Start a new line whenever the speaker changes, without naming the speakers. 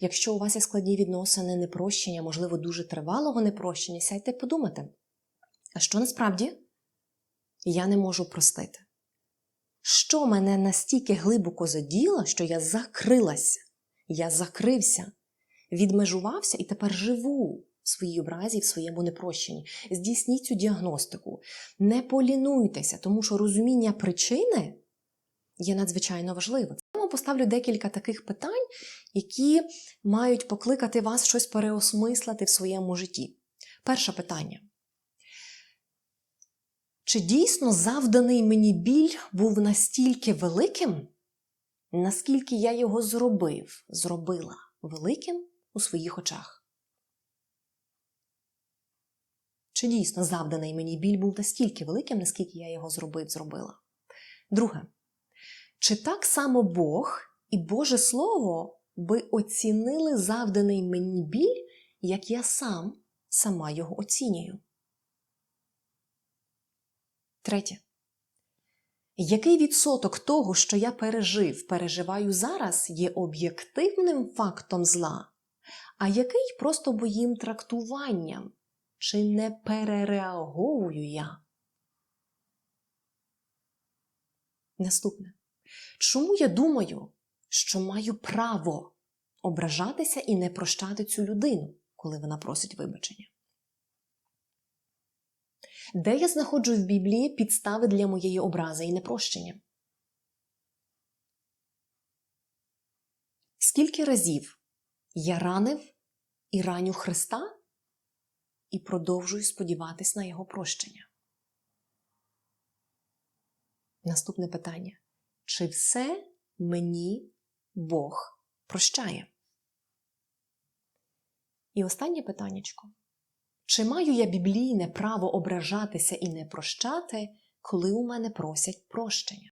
Якщо у вас є складні відносини, непрощення, можливо, дуже тривалого непрощення, сядьте подумайте, а що насправді я не можу простити? Що мене настільки глибоко заділо, що я закрилася, я закрився, відмежувався і тепер живу в своїй образі, в своєму непрощенні. Здійсніть цю діагностику. Не полінуйтеся, тому що розуміння причини є надзвичайно важливо. Вам поставлю декілька таких питань, які мають покликати вас щось переосмислити в своєму житті. Перше питання. Чи дійсно завданий мені біль був настільки великим, наскільки я його зробив, зробила великим у своїх очах? Чи дійсно завданий мені біль був настільки великим, наскільки я його зробив, зробила? Друге, чи так само Бог і Боже Слово би оцінили завданий мені біль, як я сам сама його оцінюю? Третє. Який відсоток того, що я пережив, переживаю зараз, є об'єктивним фактом зла, а який просто моїм трактуванням? Чи не перереаговую я? Наступне. Чому я думаю, що маю право ображатися і не прощати цю людину, коли вона просить вибачення? Де я знаходжу в Біблії підстави для моєї образи і непрощення? Скільки разів я ранив і раню Христа і продовжую сподіватись на Його прощення? Наступне питання. Чи все мені Бог прощає? І останнє питаннячко. Чи маю я біблійне право ображатися і не прощати, коли у мене просять прощення?